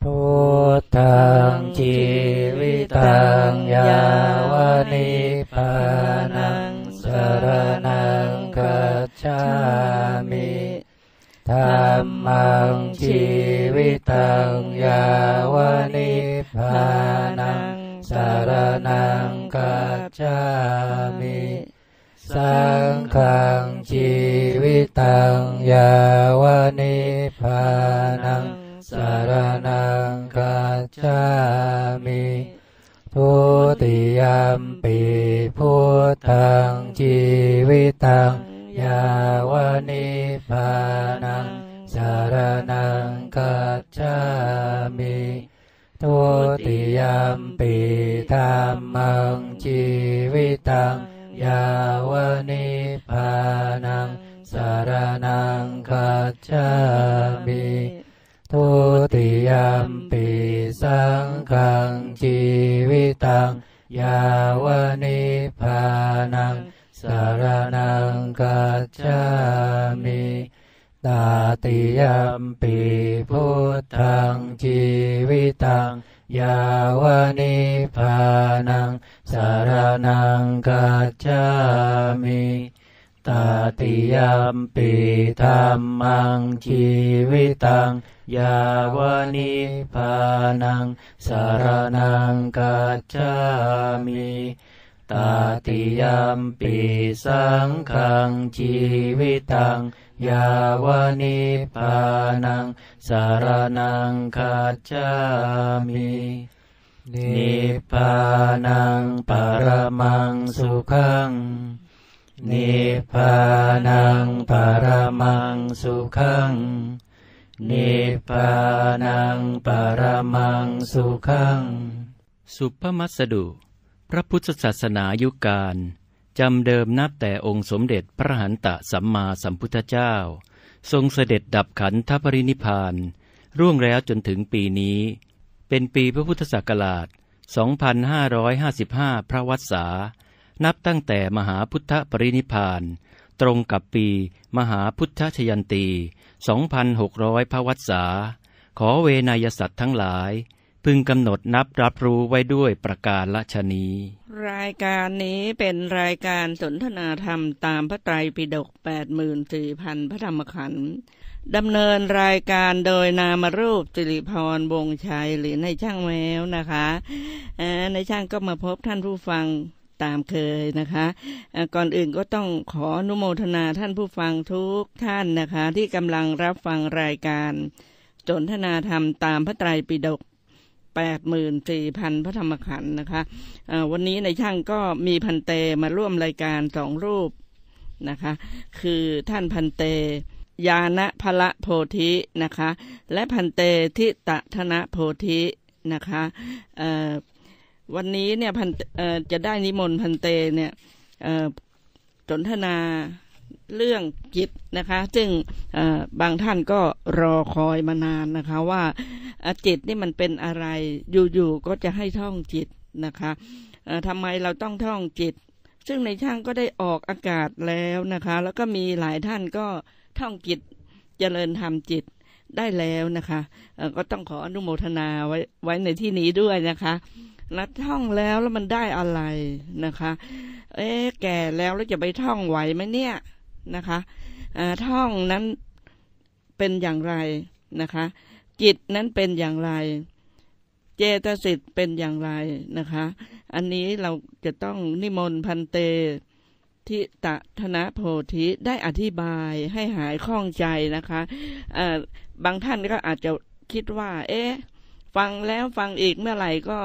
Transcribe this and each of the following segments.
พุทธังชีวิตังยาวนิพพานังสรนังคัจฉามิธรรมังชีวิตังยาวนิพพานังสรนังคัจฉามิสังฆังชีวิตังยาวนิพพานังสารนัง ยมปีพุทธังชีวิตังยาวนิพพานังสารนังกัจฉามิทุติยมปีธรรมังชีวิตังยาวนิพพานังสารนังกัจฉามิทุติยมปีสังฆังชีวิตัง ยาวนิพานังสารนังกัจฉามิตาติยมปีพุทธังชีวิตังยาวนิพพานังสารนังกัจฉามิ ตาติยมปีธรรมังชีวิตังยาวนิพานังสารนังกัจฉามิตาติยมปีสังฆังชีวิตังยาวนิพานังสารนังกัจฉามินิพพานังปรมังสุขัง นิพพานังปรมังสุขัง นิพพานังปรมังสุขัง สุภมัสดุ พระพุทธศาสนายุคการจำเดิมนับแต่องค์สมเด็จพระหันตะสัมมาสัมพุทธเจ้า ทรงเสด็จดับขันธปรินิพานร่วงแล้วจนถึงปีนี้ เป็นปีพระพุทธศักราช 2555 พระวัษา นับตั้งแต่มหาพุทธปรินิพาน ตรงกับปีมหาพุทธชยันตี 2,600 พระวัษาขอเวนยสัตว์ทั้งหลาย พึงกำหนดนับรับรู้ไว้ด้วยประการละชนี รายการนี้เป็นรายการสนทนาธรรมตามพระไตรปิฎก84,000 พระธรรมขันธ์ดำเนินรายการโดยนามรูปสิริพรวงชัยหรือในช่างแมวนะคะในช่างก็มาพบท่านผู้ฟัง ตามเคยนะคะก่อนอื่นก็ต้องขออนุโมทนาท่านผู้ฟังทุกท่านนะคะ ที่กำลังรับฟังรายการสนทนาธรรมตามพระไตรปิฎก84,000 พระธรรมขันธ์นะคะเอ่อวันนี้ในช่างก็มีพันเตมาร่วมรายการสองรูปนะคะ คือท่านพันเตยานะพละโพธินะคะ และพันเตทิตะธนะโพธินะคะ วันนี้เนี่ยพันเอ่อจะได้นิมนต์พันเตเนี่ยเอ่อสนทนาเรื่องจิตนะคะ ซึ่งเอ่อบางท่านก็รอคอยมานานนะคะ ว่าเอ่อจิตนี่มันเป็นอะไรอยู่ๆก็จะให้ท่องจิตนะคะเอ่อทำไมเราต้องท่องจิต ซึ่งในช่างก็ได้ออกอากาศแล้วนะคะ แล้วก็มีหลายท่านก็ท่องจิตเจริญธรรมจิตได้แล้วนะคะเอ่อก็ต้องขออนุโมทนาไว้ไว้ในที่นี้ด้วยนะคะ แล้วท่องแล้วแล้วมันได้อะไรนะคะ เอ๊ะแก่แล้วแล้วจะไปท่องไหวไหมเนี่ยนะคะท่องนั้นเป็นอย่างไรนะคะ จิตนั้นเป็นอย่างไร เจตสิกเป็นอย่างไรนะคะ อันนี้เราจะต้องนิมนต์พันเตทิตะธนะโพธิได้อธิบายให้หายข้องใจนะคะเอ่อบางท่านก็อาจจะคิดว่า เอ๊ะ ฟังแล้วฟังอีกเมื่อไหร่ก็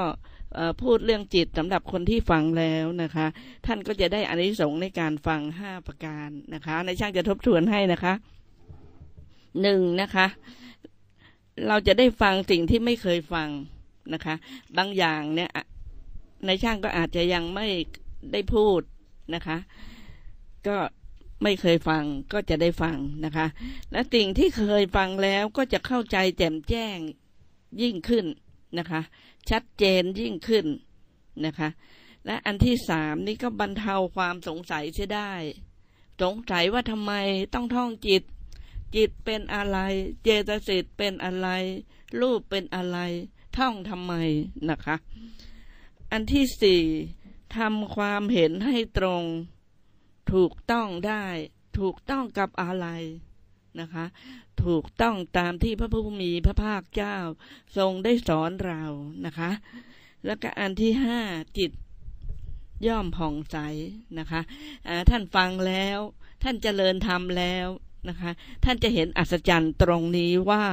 พูดเรื่องจิตสำหรับคนที่ฟังแล้วนะคะ ท่านก็จะได้อานิสงส์ในการฟังห้าประการนะคะในช่างจะทบทวนให้นะคะหนึ่งนะคะ เราจะได้ฟังสิ่งที่ไม่เคยฟังนะคะ บางอย่างเนี่ยในช่างก็อาจจะยังไม่ได้พูดนะคะ ก็ไม่เคยฟังก็จะได้ฟังนะคะ และสิ่งที่เคยฟังแล้วก็จะเข้าใจแจ่มแจ้งยิ่งขึ้น นะคะ ชัดเจนยิ่งขึ้นนะคะ และอันที่สามนี่ก็บรรเทาความสงสัยเสียได้ สงสัยว่าทำไมต้องท่องจิต จิตเป็นอะไร เจตสิกเป็นอะไร รูปเป็นอะไร ท่องทำไมนะคะ อันที่สี่ทำความเห็นให้ตรง ถูกต้องได้ ถูกต้องกับอะไร นะคะ ถูกต้องตามที่พระผู้มีพระภาคเจ้า ทรงได้สอนเรานะคะ แล้วก็อันที่ห้าจิตย่อมผ่องใสนะคะท่านฟังแล้ว ท่านเจริญธรรมแล้วนะคะ ท่านจะเห็นอัศจรรย์ตรงนี้ว่า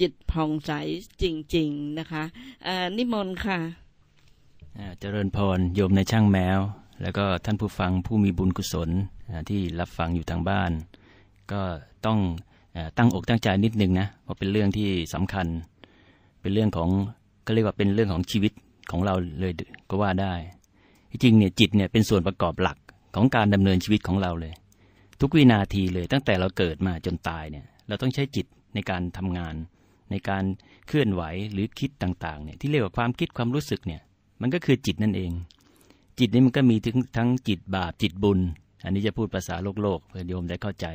จิตผ่องใสจริง ๆนะคะนิมนต์ค่ะเจริญพรโยมในช่างแมว แล้วก็ท่านผู้ฟังผู้มีบุญกุศลที่รับฟังอยู่ทางบ้าน ก็ต้องตั้งอกตั้งใจนิดนึงนะเพราะเป็นเรื่องที่สำคัญ เป็นเรื่องของก็เรียกว่าเป็นเรื่องของชีวิตของเราเลยก็ว่าได้จริงเนี่ยจิตเนี่ยเป็นส่วนประกอบหลักของการดำเนินชีวิตของเราเลย ทุกวินาทีเลยตั้งแต่เราเกิดมาจนตายเนี่ย เราต้องใช้จิตในการทำงาน ในการเคลื่อนไหวหรือคิดต่างๆเนี่ยที่เรียกว่าความคิดความรู้สึกเนี่ย มันก็คือจิตนั่นเอง จิตนี้มันก็มีถึงทั้งจิตบาปจิตบุญ อันนี้จะพูดภาษาโลกโลกเพื่อโยมได้เข้าใจ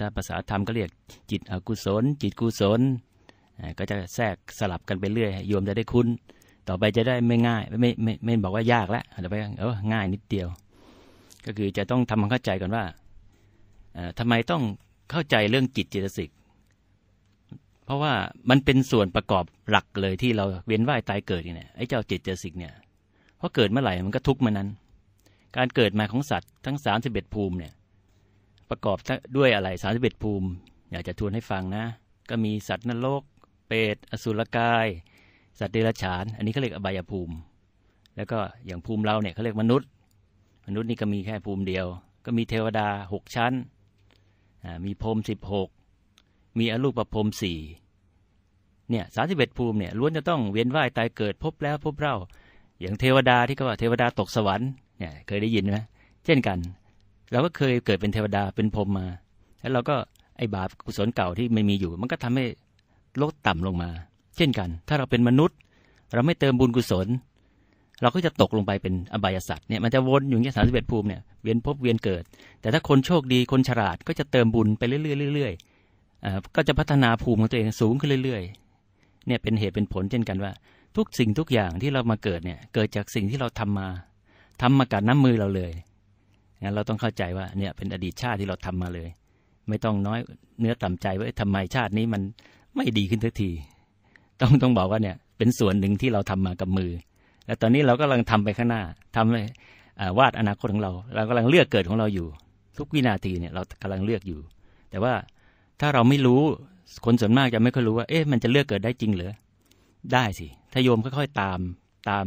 ถ้าภาษาธรรมก็เรียกจิตอกุศล จิตกุศล ก็จะแทรกสลับกันไปเรื่อยโยมจะได้คุ้น ต่อไปจะได้ไม่ง่าย ไม่ไม่ไม่บอกว่ายากแล้วต่อไปเออง่ายนิดเดียว ก็คือจะต้องทำความเข้าใจก่อนว่าทำไมต้องเข้าใจเรื่องจิตเจตสิก เพราะว่ามันเป็นส่วนประกอบหลักเลยที่เราเวียนว่ายตายเกิดเนี่ยไอ้เจ้าจิตเจตสิกเนี่ยพราะเกิดเมื่อไหร่มันก็ทุกข์มานั้น การเกิดมาของสัตว์ทั้งสามสิบเอ็ดภูมิเนี่ย ประกอบด้วยอะไรสามสิบเอ็ดภูมิ อยากจะทวนให้ฟังนะ ก็มีสัตว์นรก เปรตอสุรกาย สัตว์เดรัจฉาน อันนี้เขาเรียกอบายภูมิ แล้วก็อย่างภูมิเราเนี่ยเขาเรียกมนุษย์ มนุษย์นี่ก็มีแค่ภูมิเดียว ก็มีเทวดาหกชั้น มีพรมสิบหกมีอรูปภพสี่เนี่ยสาสิบเอ็ดภูมิเนี่ยล้วนจะต้องเวียนว่ายตายเกิดพบแล้วพบเล่าอย่างเทวดาที่เขาว่าเทวดาตกสวรรค์เนี่ยเคยได้ยินไหมเช่นกัน เราก็เคยเกิดเป็นเทวดาเป็นพรมมา แล้วเราก็ไอบาปกุศลเก่าที่ไม่มีอยู่ มันก็ทำให้ลดต่ำลงมา เช่นกัน ถ้าเราเป็นมนุษย์ เราไม่เติมบุญกุศล เราก็จะตกลงไปเป็นอบายสัตว์เนี่ยมันจะวนอยู่อย่างนี้สามสิบเอ็ดภูมิเนี่ยเวียนพบเวียนเกิด แต่ถ้าคนโชคดีคนฉลาดก็จะเติมบุญไปเรื่อยๆเรื่อยๆก็จะพัฒนาภูมิของตัวเองสูงขึ้นเรื่อยๆเนี่ยเป็นเหตุเป็นผลเช่นกันว่า ทุกสิ่งทุกอย่างที่เรามาเกิดเนี่ยเกิดจากสิ่งที่เราทำมาทำมากับน้ำมือเราเลย งั้นเราต้องเข้าใจว่าเนี่ยเป็นอดีตชาติที่เราทำมาเลย ไม่ต้องน้อยเนื้อต่ำใจว่าทำไมชาตินี้มันไม่ดีขึ้นทันที ต้องต้องบอกว่าเนี่ยเป็นส่วนหนึ่งที่เราทำมากับมือ และตอนนี้เราก็กำลังทำไปข้างหน้าทำวาดอนาคตของเรา เรากำลังเลือกเกิดของเราอยู่ ทุกวินาทีเนี่ยเรากำลังเลือกอยู่ แต่ว่าถ้าเราไม่รู้คนส่วนมากจะไม่ค่อยรู้ว่าเอ๊ะมันจะเลือกเกิดได้จริงหรือได้สิถ้าโยมค่อยๆตามตาม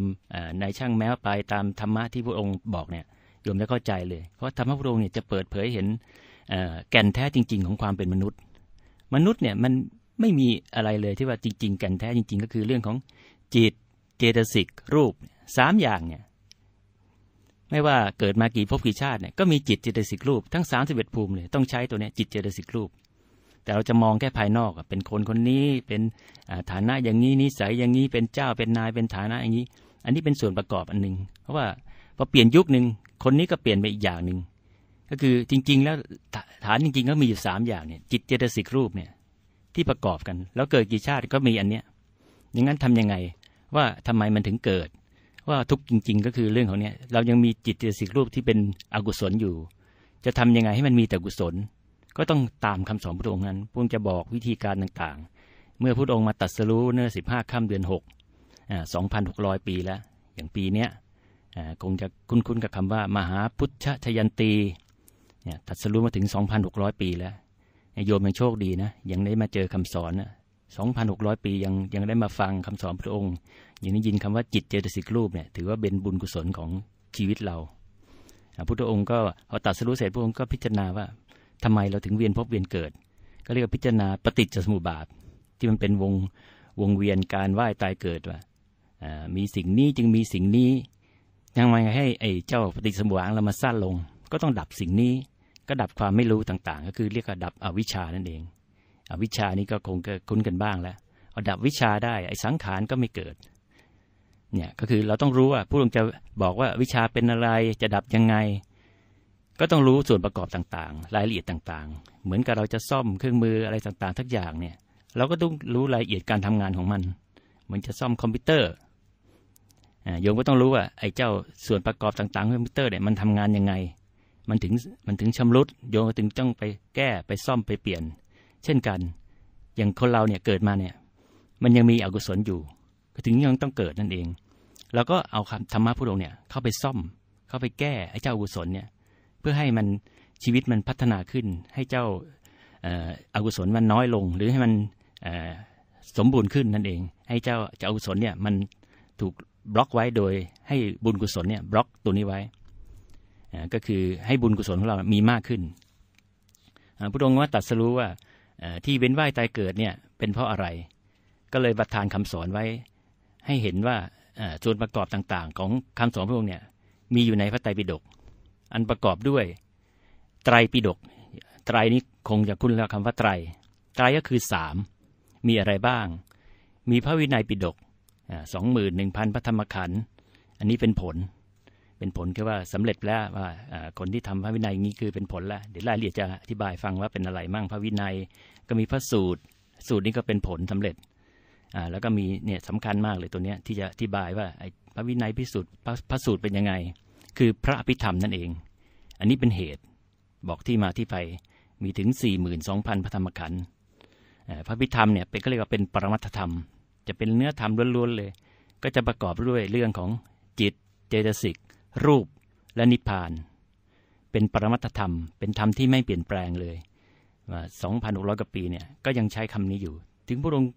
ในช่างแม้วไปตามธรรมะที่พระองค์บอกเนี่ย โยมจะเข้าใจเลย เพราะธรรมะพระองค์เนี่ยจะเปิดเผยเห็นแก่นแท้จริง ๆ ของความเป็นมนุษย์ มนุษย์เนี่ยมันไม่มีอะไรเลยที่ว่าจริง ๆ แกันแท้จริง ๆ ก็คือเรื่องของจิตเจตสิกรูปสามอย่างเนี่ยไม่ว่าเกิดมากี่ภพกี่ชาติเนี่ยก็มีจิตเจตสิกรูปทั้งสามสิบเอ็ดภูมิเลยต้องใช้ตัวนี้จิตเจตสิกรูป แต่เราจะมองแค่ภายนอกเป็นคนคนนี้เป็นฐานะอย่างนี้นิสัยอย่างนี้เป็นเจ้าเป็นนายเป็นฐานะอย่างนี้ อันนี้เป็นส่วนประกอบอันหนึ่งเพราะว่า พอเปลี่ยนยุคหนึ่งคนนี้ก็เปลี่ยนไปอีกอย่างหนึ่งก็คือจริง ๆ แล้วฐานจริงๆก็มีอยู่สามอย่างเนี่ย จิตเจตสิกรูปเนี่ย ที่ประกอบกัน แล้วเกิดกี่ชาติก็มีอันเนี้ยอย่างนั้นทํำยังไงว่าทำไมมันถึงเกิด ว่าทุกจริง ๆ ก็คือเรื่องของเนี้ยเรายังมีจิตเจสิกรูปที่เป็นอกุศลอยู่ จะทำยังไงให้มันมีแต่กุศล ก็ต้องตามคำสอนพระองค์นั้นพระองค์จะบอกวิธีการต่างๆ เมื่อพระองค์มาตัดสรู้เนื่อสิบห้าค่ำเดือนหกอ่าสองพันหกร้อยปีแล้ว อย่างปีเนี้ย คงจะคุ้นๆกับคำว่ามหาพุทธชยันตีเนี่ยตัดสรู้มาถึง 2,600 ปีแล้วโยมยังโชคดีนะยังได้มาเจอคำสอนนะสองพันหกร้อยปียังยังได้มาฟังคำสอนพระองค์ยังได้ยินคำว่าจิตเจตสิกรูปเนี่ยถือว่าเป็นบุญกุศลของชีวิตเราพระพุทธองค์ก็พอตัดสรู้เสร็จพระองค์ก็พิจารณาว่าทำไมเราถึงเวียนพบเวียนเกิด ก็เรียกว่าพิจารณาปฏิจจสมุปบาท ที่มันเป็นวงวงเวียนการว่ายตายเกิดว่ามีสิ่งนี้จึงมีสิ่งนี้ ยังไงให้ไอ้เจ้าปฏิสมุปบาทเรามาสั้นลง ก็ต้องดับสิ่งนี้ ก็ดับความไม่รู้ต่างๆ ก็คือเรียกว่าดับอวิชานั่นเอง อวิชานี้ก็คงคุ้นกันบ้างแล้วเอาดับวิชาได้ไอ้สังขารก็ไม่เกิดเนี่ยก็คือเราต้องรู้ว่าผู้ลงจะบอกว่าวิชาเป็นอะไรจะดับยังไง ก็ต้องรู้ส่วนประกอบต่างๆ รายละเอียดต่างๆ เหมือนกับเราจะซ่อมเครื่องมืออะไรต่างๆ ทักอย่างเนี่ย เราก็ต้องรู้รายละเอียดการทำงานของมัน เหมือนจะซ่อมคอมพิวเตอร์ โยมก็ต้องรู้ว่าไอ้เจ้าส่วนประกอบต่างๆของคอมพิวเตอร์เนี่ยมันทำงานยังไง มันถึงมันถึงชำรุด โยมก็ถึงต้องไปแก้ไปซ่อมไปเปลี่ยน เช่นกัน อย่างคนเราเนี่ยเกิดมาเนี่ยมันยังมีอกุศลอยู่ ก็ถึงยังต้องเกิดนั่นเองเราก็เอาธรรมะพุทธองค์เนี่ยเข้าไปซ่อม เข้าไปแก้ไอ้เจ้าอกุศลเนี่ยเพื่อให้มันชีวิตมันพัฒนาขึ้น ให้เจ้าอากุศลมันน้อยลง หรือให้มันสมบูรณ์ขึ้นนั่นเอง ให้เจ้าเจ้าอกุศลเนี่ยมันถูก บล็อกไว้โดยให้บุญกุศลเนี่ยบล็อกตัวนี้ไว้ ก็คือให้บุญกุศลของเรามีมากขึ้นพระองค์ว่าตัดสรู้ว่าที่เว้นว่ายตายเกิดเนี่ยเป็นเพราะอะไร ก็เลยประทานคำสอนไว้ ให้เห็นว่าส่วนประกอบต่างๆ ของคำสอนพระองค์เนี่ยมีอยู่ในพระไตรปิฎกอันประกอบด้วยไตรปิฎกไตรนี้คงจะคุ้นแล้วคำว่าไตรไตรก็คือสามมีอะไรบ้าง มีพระวินัยปิฎก สองหมื่นหนึ่งพันพระธรรมขันธ์อันนี้เป็นผล เป็นผลคือว่าสำเร็จแล้วว่าคนที่ทำพระวินัยนี้คือเป็นผลแล้วเดี๋ยวรายละเอียดจะอธิบายฟังว่าเป็นอะไรมั่งพระวินัย ก็มีพระสูตร สูตรนี้ก็เป็นผลสำเร็จแล้วก็มีเนี่ยสำคัญมากเลยตัวเนี้ยที่จะอธิบายว่าพระวินัยพิสูจน์พระพระสูตรเป็นยังไง คือพระอภิธรรมนั่นเอง อันนี้เป็นเหตุบอกที่มาที่ไปมีถึง 4 2 0 0 0 พระธรรมขันธ์พระพิธรรมเนี่ยเป็นก็เรียกว่าเป็นปรมัตธรรม จะเป็นเนื้อธรรมล้วนๆเลย ก็จะประกอบด้วยเรื่องของจิต เจตสิก รูป และนิพพาน เป็นปรมัตธรรม เป็นธรรมที่ไม่เปลี่ยนแปลงเลยว่า2,600 กว่าปีเนี่ยก็ยังใช้คำนี้อยู่ ถึงพระองค์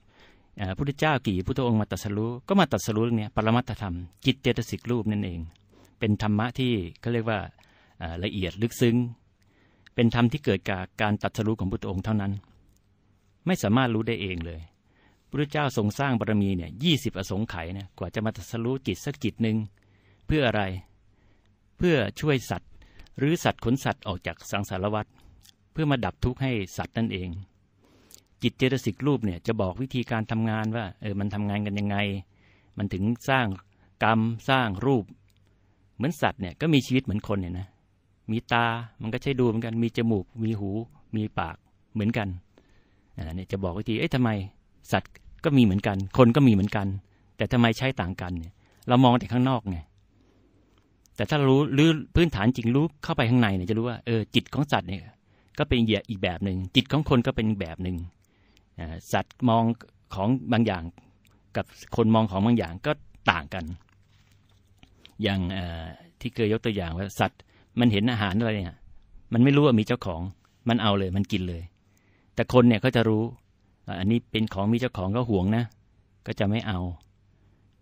พุทธเจ้ากี่พุทธองค์มาตรัสรู้ก็มาตรัสรู้เรื่องนี้ปรมัตธรรม จิตเจตสิกรูปนั่นเอง เป็นธรรมะที่เขาเรียกว่าละเอียดลึกซึ้ง เป็นธรรมที่เกิดจากการตรัสรู้ของพุทธองค์เท่านั้น ไม่สามารถรู้ได้เองเลย พระเจ้าทรงสร้างบารมีเนี่ยยี่สิบอสงไขยนะกว่าจะมาตรัสรู้จิตสักจิตหนึ่งเพื่ออะไร เพื่อช่วยสัตว์ หรือสัตว์ขนสัตว์ออกจากสังสารวัฏเพื่อมาดับทุกข์ให้สัตว์นั่นเอง จิตเจตสิกรูปเนี่ยจะบอกวิธีการทำงานว่าเออมันทำงานกันยังไง มันถึงสร้างกรรมสร้างรูป เหมือนสัตว์เนี่ยก็มีชีวิตเหมือนคนเนี่ยนะมีตามันก็ใช้ดูเหมือนกัน มีจมูก มีหู มีปากเหมือนกันอ่าเนี่ยจะบอกวิธีเอ๊ะทำไม สัตว์ ก็มีเหมือนกัน คนก็มีเหมือนกัน แต่ทำไมใช้ต่างกันเนี่ย เรามองแต่ข้างนอกไงแต่ถ้ารู้รือพื้นฐานจริงรู้เข้าไปข้างในเนี่ยจะรู้ว่าเออจิตของสัตว์เนี่ย ก็เป็นอีกแบบหนึ่งจิตของคนก็เป็นแบบหนึ่งสัตว์มองของบางอย่างกับคนมองของบางอย่างก็ต่างกัน อย่างที่เคยยกตัวอย่างว่าสัตว์มันเห็นอาหารอะไรเนี่ย มันไม่รู้ว่ามีเจ้าของ มันเอาเลย มันกินเลย แต่คนเนี่ยเขาจะรู้ อันนี้เป็นของมีเจ้าของก็ห่วงนะ ก็จะไม่เอา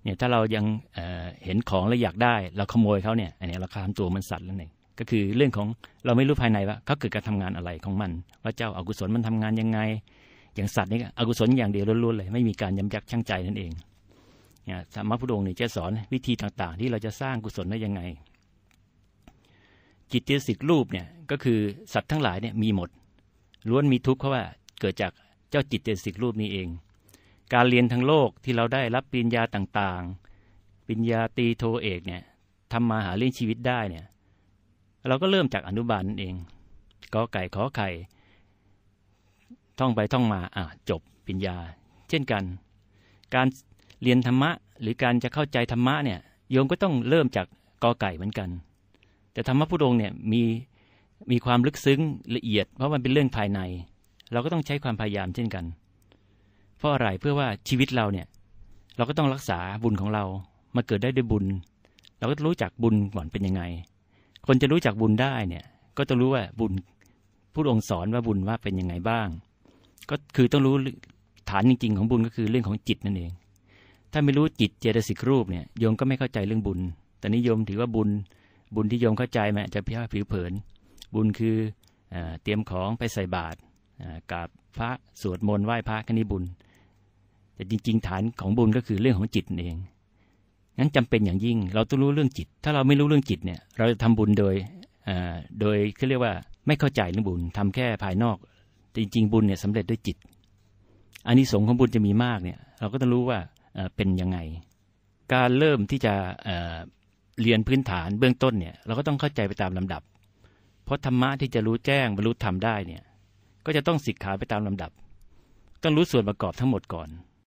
เนี่ยถ้าเรายังเเห็นของแล้วอยากได้ เราขโมยเขาเนี่ยอันนี้เราคามตัวมันสัตว์แล้วเองก็คือเรื่องของเราไม่รู้ภายในว่าเขาเกิดการทำงานอะไรของมัน ว่าเจ้าอากุศลมันทำงานยังไง อย่างสัตว์นี่อกุศลอย่างเดียวล้วนๆเลย ไม่มีการยำยักชั่งใจนั่นเองเนี่ยธรรมะพุทโธองค์นี่จะสอนวิธีต่างๆ ที่เราจะสร้างกุศลได้ยังไง จิตเจสิกรูปเนี่ยก็คือสัตว์ทั้งหลายเนี่ยมีหมดล้วนมีทุกข์เพราะว่าเกิดจาก จ้าจิตเจสิกรูปนี้เอง การเรียนทั้งโลกที่เราได้รับปริญญาต่างๆ ปริญญาตีโทเอกเนี่ยทำมาหาเลี้ยงชีวิตได้เนี่ยเราก็เริ่มจากอนุบาลนั่นเองกอไก่ขอไข่ ท่องไปท่องมาอ่าจบปัญญา เช่นกัน การเรียนธรรมะ หรือการจะเข้าใจธรรมะเนี่ยโยมก็ต้องเริ่มจากกอไก่เหมือนกัน แต่ธรรมะพุทธองค์เนี่ยมีมีความลึกซึ้งละเอียด เพราะมันเป็นเรื่องภายใน เราก็ต้องใช้ความพยายามเช่นกัน เพราะอะไรเพื่อว่าชีวิตเราเนี่ย เราก็ต้องรักษาบุญของเรามาเกิดได้ด้วยบุญ เราก็รู้จักบุญก่อนเป็นยังไง คนจะรู้จักบุญได้เนี่ย ก็ต้องรู้ว่าบุญผู้องค์สอนว่าบุญว่าเป็นยังไงบ้าง ก็คือต้องรู้ฐานจริง ๆ ของบุญก็คือเรื่องของจิตนั่นเอง ถ้าไม่รู้จิตเจตสิกรูปเนี่ยโยมก็ไม่เข้าใจเรื่องบุญ แต่นิยมถือว่าบุญบุญที่โยมเข้าใจมันจะเพียงผิวเผิน บุญคืออเตรียมของไปใส่บาตร กับพระสวดมนต์ไหว้พระกันนี้บุญ แต่จริง ๆ ฐานของบุญก็คือเรื่องของจิตเองงั้นจำเป็นอย่างยิ่ง เราต้องรู้เรื่องจิต ถ้าเราไม่รู้เรื่องจิตเนี่ย เราจะทำบุญโดยโดยเขาเรียกว่าไม่เข้าใจเรื่องบุญทำแค่ภายนอกจริง ๆ บุญเนี่ยสำเร็จด้วยจิตอันนี้สงของบุญจะมีมากเนี่ย เราก็ต้องรู้ว่าเป็นยังไง การเริ่มที่จะเรียนพื้นฐานเบื้องต้นเนี่ย เราก็ต้องเข้าใจไปตามลำดับ เพราะธรรมะที่จะรู้แจ้งบรรลุธรรมได้เนี่ย ก็จะต้องสิกขาไปตามลำดับ ต้องรู้ส่วนประกอบทั้งหมดก่อน